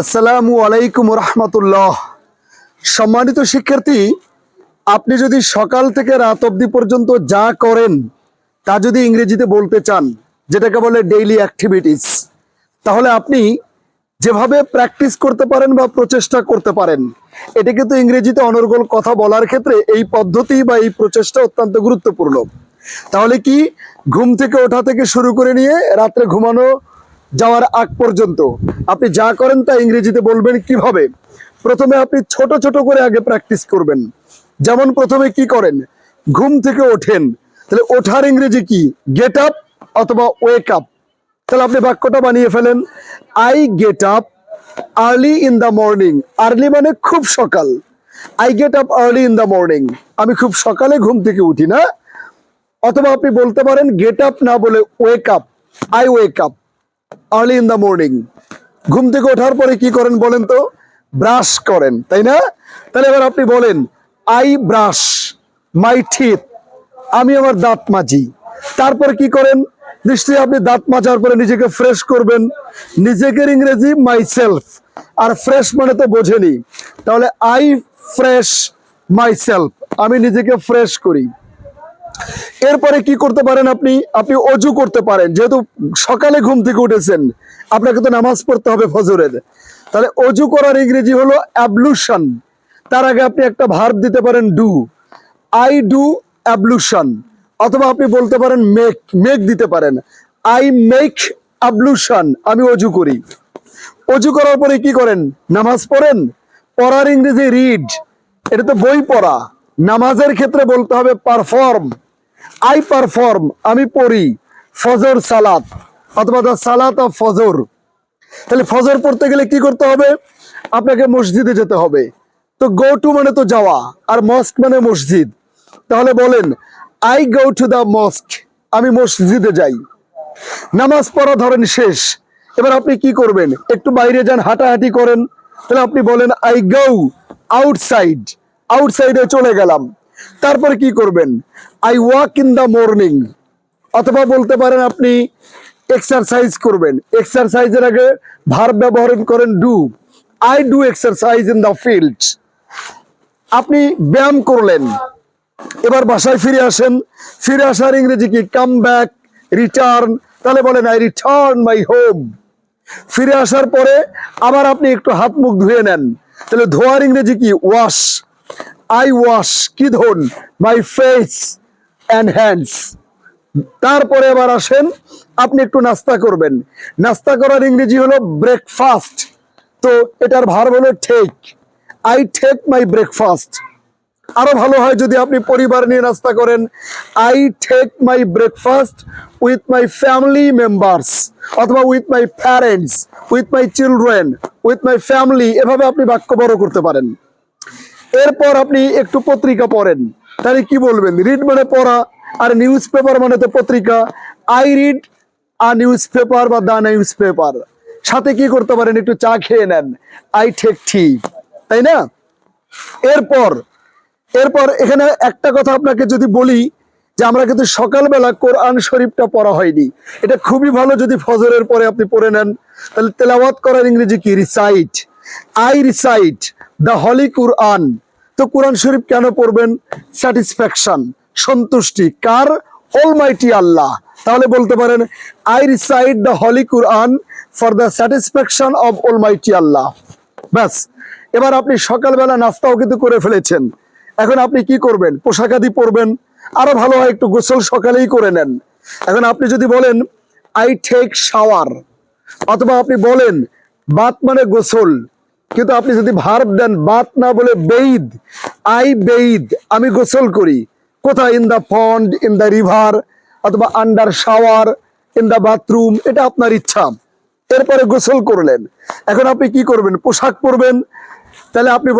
আসসালামু আলাইকুম রহমতুল্লাহ সম্মানিত শিক্ষার্থী, আপনি যদি সকাল থেকে রাত অবধি পর্যন্ত যা করেন, তা যদি ইংরেজিতে বলতে চান, যেটাকে বলে ডেইলি অ্যাক্টিভিটিস তাহলে আপনি যেভাবে প্র্যাকটিস করতে পারেন বা প্রচেষ্টা করতে পারেন এটা কিন্তু ইংরেজিতে অনর্গল কথা বলার ক্ষেত্রে এই পদ্ধতি বা এই প্রচেষ্টা অত্যন্ত গুরুত্বপূর্ণ। তাহলে কি, ঘুম থেকে ওঠা থেকে শুরু করে নিয়ে রাত্রে ঘুমানো যাওয়ার আগ পর্যন্ত। আপনি যা করেন তা ইংরেজিতে বলবেন কীভাবে? প্রথমে আপনি ছোট ছোট করে আগে প্র্যাকটিস করবেন। যেমন প্রথমে কি করেন? ঘুম থেকে ওঠেন। তাহলে ওঠার ইংরেজি কি? গেট আপ অথবা ওয়েক আপ তাহলে আপনি বাক্যটা বানিয়ে ফেলেন। I get up early in the morning early মানে খুব সকাল। I get up early in the morning আমি খুব সকালে ঘুম থেকে উঠি না। অথবা আপনি বলতে পারেন গেট আপ না বলে wake up I wake up early in the morning ঘুম থেকে ওঠার পরে কি করেন বলেন তো? ব্রাশ করেন, তাই না? তাহলে এবার আপনি বলেন আই ব্রাশ মাই টিথ আমি আমার দাঁত মাজি। তারপর কি করেন? নিশ্চয়ই আপনি দাঁত মাজার পরে নিজেকে ফ্রেশ করবেন। নিজেকে ইংরেজি মাই সেলফ আর ফ্রেশ মানে তো বোঝেনি। তাহলে আই ফ্রেশ মাই সেলফ আমি নিজেকে ফ্রেশ করি। এরপরে কি করতে পারেন আপনি? আপনি অজু করতে পারেন। যেহেতু সকালে ঘুম থেকে উঠেছেন, আপনাকে তো নামাজ পড়তে হবে ফজরের। তাহলে অজু করার ইংরেজি হলো অ্যাবলুশন তার আগে আপনি একটা ভার্ব দিতে পারেন ডু আই ডু অ্যাবলুশন অথবা আপনি বলতে পারেন মেক মেক দিতে পারেন। আই মেক অ্যাবলুশন আমি অজু করি। অজু করার পরে কি করেন? নামাজ পড়েন? পড়ার ইংরেজি রিড এটা তো বই পড়া। নামাজের ক্ষেত্রে বলতে হবে পারফর্ম আই পারফর্ম আমি পড়ি। ফজর সালাত, অথবা দ্য সালাত অফ ফজর। তাহলে ফজর পড়তে গেলে কি করতে হবে? আপনাকে মসজিদে যেতে হবে। তো গো টু মানে তো যাওয়া, আর মস্ক মানে মসজিদ। তাহলে বলেন I go to the mosque আমি মসজিদে যাই। নামাজ পড়া ধরেন শেষ। এবার আপনি কি করবেন? একটু বাইরে যান, হাঁটাহাঁটি করেন। তাহলে আপনি বলেন আই গো আউটসাইড আউটসাইডে চলে গেলাম। তারপর কি করবেন? I walk in the morning অথবা বলতে পারেন আপনি এক্সারসাইজ করবেন। এক্সারসাইজের আগে ভার ব্যবহার করেন do I do exercise in the field আপনি ব্যায়াম করলেন। এবার বাসায় ফিরে আসেন। ফিরে আসার ইংরেজি কি? কাম ব্যাক রিটার্ন তাহলে বলেন আই রিটার্ন মাই হোম ফিরে আসার পরে আবার আপনি একটু হাত মুখ ধুয়ে নেন। তাহলে ধোয়ার ইংরেজি কি? ওয়াশ আই ওয়াশ কি ধন মাই ফেস অ্যান্ড হ্যান্ডস তারপরে এবার আসেন, আপনি একটু নাস্তা করবেন। নাস্তা করার ইংরেজি হলো ব্রেকফাস্ট তো এটার ভার হলো ঠেক আই ঠেক মাই ব্রেকফাস্ট আরও ভালো হয় যদি আপনি পরিবার নিয়ে নাস্তা করেন। I take my breakfast with my family members অথবা with my parents with my children with my family এভাবে আপনি বাক্য বড় করতে পারেন। এরপর আপনি একটু পত্রিকা পড়েন। তাহলে কি বলবেন? রিড মানে পড়া, আর নিউজ পেপার মানে তো পত্রিকা। I read a newspaper বা দা নিউজ পেপার সাথে কি করতে পারেন? একটু চা খেয়ে নেন। আই টেক টি তাই না? এরপর এরপর এখানে একটা কথা আপনাকে যদি বলি, যে আমরা কিন্তু সকালবেলা কোরআন শরীফটা পড়া হয়নি। এটা খুবই ভালো যদি ফজরের পরে আপনি পড়ে নেন। তাহলে তেলাওয়াত করার ইংরেজি কি? Recite I recite the holy Quran. তো কোরআন শরীফ কেন পড়বেন? স্যাটিসফ্যাকশন, সন্তুষ্টি। কার? Almighty Allah. তাহলে বলতে পারেন I recite the holy Quran for the satisfaction of almighty আল্লাহ ব্যাস, এবার আপনি সকালবেলা নাস্তাও কিন্তু করে ফেলেছেন। এখন আপনি কি করবেন? পোশাক আদি পরবেন? আরও ভালো হয়, একটু গোসল সকালেই করে নেন। এখন আপনি যদি বলেন আই টেক শাওয়ার অথবা আপনি বলেন, বাত মানে গোসল। কিন্তু আপনি যদি ভার্ব দেন, বাত না বলে বেইদ আই বেইদ আমি গোসল করি। কোথায়? In the pond, in the river, অথবা under shower, in the bathroom, এটা আপনার ইচ্ছা। এরপরে গোসল করলেন। এখন আপনি কি করবেন? পোশাক পরবেন? তাহলে আপনি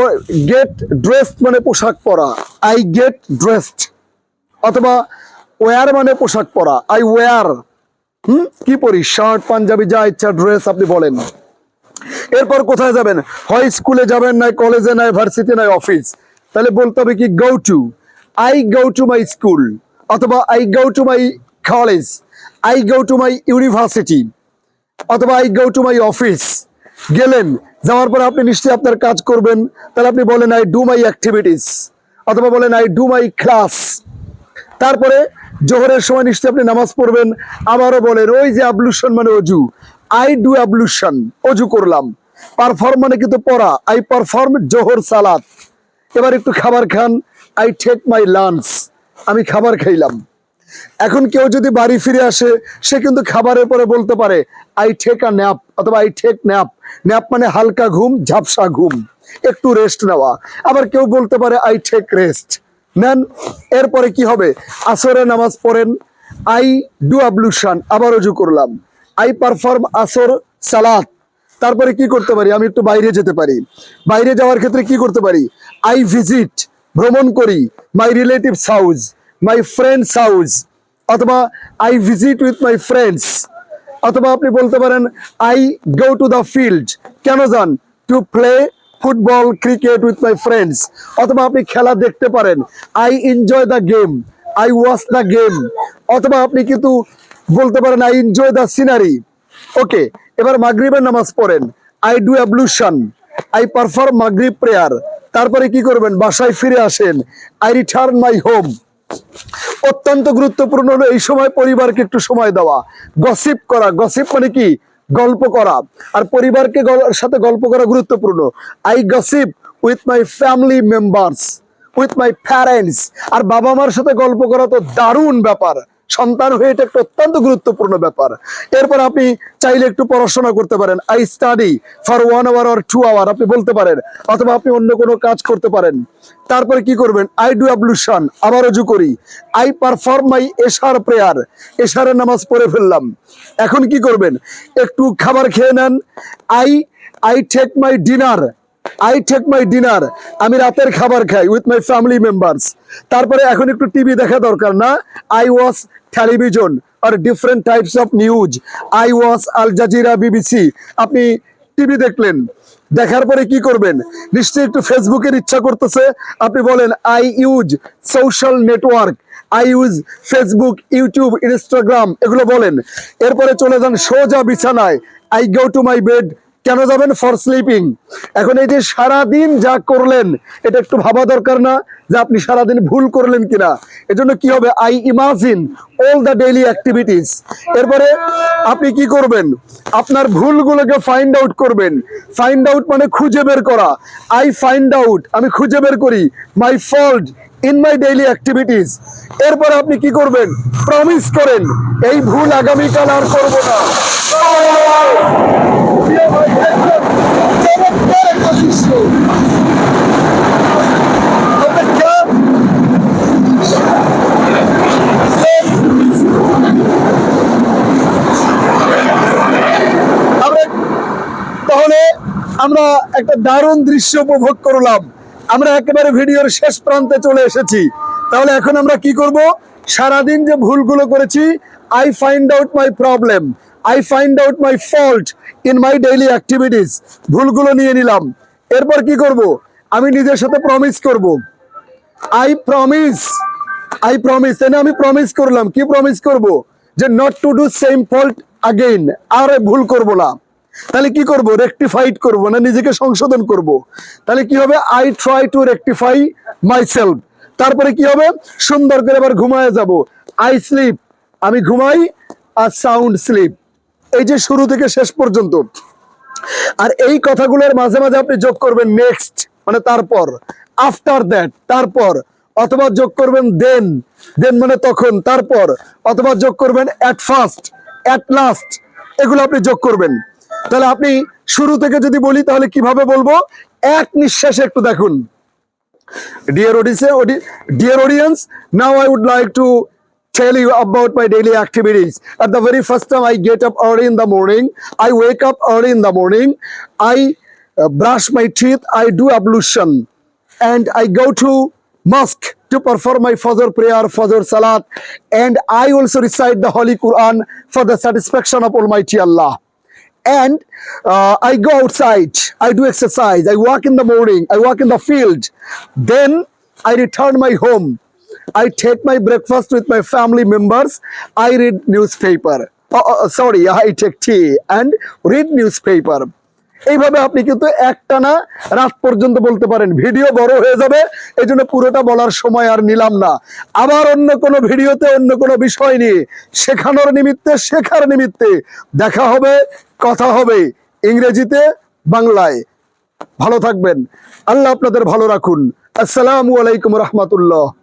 গেট ড্রেসড মানে পোশাক পরা। আই গেট ড্রেসড অথবা ওয়ার মানে পোশাক পরা। আই ওয়ার হুম? কি পরি? শার্ট, পাঞ্জাবি, যা ইচ্ছা, ড্রেস আপনি বলেন। এরপর কোথায় যাবেন? হয় স্কুলে যাবেন নাই কলেজে নাই ভার্সিটি নাই অফিস তাহলে বলতে হবে কি go to I go to my school অথবা I go to my college I go to my university অথবা I go to my office গেলেন, যাওয়ার পরে আপনি নিশ্চয়ই আপনার কাজ করবেন। তাহলে আপনি বলেন আই ডু মাই অ্যাক্টিভিটিস অথবা বলেন আই ডু মাই ক্লাস তারপরে জোহরের সময় নিশ্চয়ই আপনি নামাজ পড়বেন। আবারও বলেন, ওই যে আবলুশন মানে অজু। আই ডু আবলুশন অজু করলাম। পারফর্ম মানে কিন্তু পড়া। আই পারফর্ম জোহর সালাত। এবার একটু খাবার খান। আই টেক মাই লাঞ্চ আমি খাবার খাইলাম। এখন কেউ যদি বাড়ি ফিরে আসে, সে কিন্তু খাবারের পরে বলতে পারে আই ঠেক আ ন্যাপ অথবা আই ঠেক ন্যাপ ন্যাপ মানে হালকা ঘুম, ঝাপসা ঘুম। একটু রেস্ট নেওয়া। আবার কেউ বলতে পারে আই ঠেক রেস্ট নেন, এরপরে কি হবে? আসরে নামাজ পড়েন। আই ডু আবলুশান আবার রুজু করলাম। আই পারফর্ম আসর, সালাত। তারপরে কি করতে পারি? আমি একটু বাইরে যেতে পারি। বাইরে যাওয়ার ক্ষেত্রে কি করতে পারি? আই ভিজিট ভ্রমণ করি। My relatives house my friends house অথবা I visit with my friends অথবা আপনি বলতে পারেন I go to the field কেন যান? To play football cricket with my friends অথবা আপনি খেলা দেখতে পারেন। I enjoy the game I watch the game অথবা আপনি কিন্তু বলতে পারেন I enjoy the scenery okay এবার মাগরিবের নামাজ পড়েন। I do ablution I perform মাগরিব প্রেয়ার তারপরে কি করবেন? বাসায় ফিরে আসেন। আই রিটার্ন মাই হোম অত্যন্ত গুরুত্বপূর্ণ হলো এই সময় পরিবারকে একটু সময় দেওয়া। গসিপ করা। গসিপ মানে কি? গল্প করা। আর পরিবারকে সাথে গল্প করা গুরুত্বপূর্ণ। I gossip with my family members with my parents আর বাবা মার সাথে গল্প করা তো দারুণ ব্যাপার। সন্তান হয়ে এটা একটা অত্যন্ত গুরুত্বপূর্ণ ব্যাপার। এরপর আপনি চাইলে একটু পড়াশোনা করতে পারেন। I study for one hour or two hour আপনি বলতে পারেন, অথবা আপনি অন্য কোনো কাজ করতে পারেন। তারপরে কি করবেন? আই ডু অ্যাবলুশন আবার রুজু করি। আই পারফর্ম মাই এশার প্রেয়ার এশারের নামাজ পড়ে ফেললাম। এখন কি করবেন? একটু খাবার খেয়ে নেন। I I take my dinner I take my dinner আমি রাতের খাবার খাই উইথ মাই ফ্যামিলি মেম্বার্স তারপরে এখন একটু টিভি দেখা দরকার, না? I watch television R different types of news I watch Al Jazeera BBC আপনি টিভি দেখলেন। দেখার পরে কি করবেন? নিশ্চয়ই একটু ফেসবুকের ইচ্ছা করতেছে। আপনি বলেন I use social network I use Facebook YouTube Instagram এগুলো বলেন। এরপরে চলে যান সোজা বিছানায়। I go to my bed কেন যাবেন ফর স্লিপিং এখন এই যে সারাদিন যা করলেন, এটা একটু ভাবা দরকার না যে আপনি সারাদিন ভুল করলেন কিনা। এজন্য কি হবে? I imagine all the daily activities এরপরে আপনি কি করবেন? আপনার ভুলগুলোকে ফাইন্ড আউট করবেন। ফাইন্ড আউট মানে খুঁজে বের করা। আই ফাইন্ড আউট আমি খুঁজে বের করি। My fault in my daily activities এরপর আপনি কি করবেন? প্রমিস করেন, এই ভুল আগামীকাল আর করব না। তাহলে আমরা একটা দারুণ দৃশ্য উপভোগ করলাম। আমরা একেবারে ভিডিওর শেষ প্রান্তে চলে এসেছি। তাহলে এখন আমরা কি করব? সারাদিন যে ভুলগুলো করেছি I find out my problem I find out my fault in my daily activities ভুলগুলো নিয়ে নিলাম। এরপর কি করব? আমি নিজের সাথে প্রমিস করব। আই প্রমিস আই প্রমিস তাই আমি প্রমিস করলাম। কি প্রমিস করব? যে not to do same fault again আর ভুল করব না। তাহলে কি করব? রেকটিফাইড করব না নিজেকে সংশোধন করব? তাহলে কি হবে? I try to rectify myself তারপরে কি হবে? সুন্দর করে আবার ঘুমায় যাব। আই স্লিপ আমি ঘুমাই আর সাউন্ড স্লিপ এই যে শুরু থেকে শেষ পর্যন্ত। আর এই কথাগুলোর মাঝে মাঝে আপনি যোগ করবেন নেক্সট মানে তারপর। আফটার দ্যাট তারপর। অথবা যোগ করবেন দেন দেন মানে তখন, তারপর। অথবা যোগ করবেন অ্যাট ফার্স্ট অ্যাট লাস্ট এগুলো আপনি যোগ করবেন। তাহলে আপনি শুরু থেকে যদি বলি তাহলে কীভাবে বলব এক নিঃশ্বাসে একটু দেখুন Dear audience, dear audience, now I would like to tell you about my daily activities. At the very first time I get up early in the morning, I wake up early in the morning, I uh, brush my teeth, I do ablution, and I go to mosque to perform my Fajr prayer, Fajr Salat, and I also recite the Holy Quran for the satisfaction of Almighty Allah and uh, I go outside, I do exercise, I walk in the morning, I walk in the field. Then I return my home. I take my breakfast with my family members. I read newspaper. Oh, oh, sorry, I take tea and read newspaper. এইভাবে আপনি কিন্তু একটানা রাত পর্যন্ত বলতে পারেন, video বড় হয়ে যাবে। এই পুরোটা বলার সময় আর নিলাম না। আবার অন্য কোনো ভিডিওতে অন্য কোনো বিষয় নিয়ে, শেখানোর নিমিত্তে, শেখার নিমিত্তে দেখা হবে, কথা হবে ইংরেজিতে, বাংলায়। ভালো থাকবেন। আল্লাহ আপনাদের ভালো রাখুন। আসসালামু আলাইকুম রহমতুল্লাহ।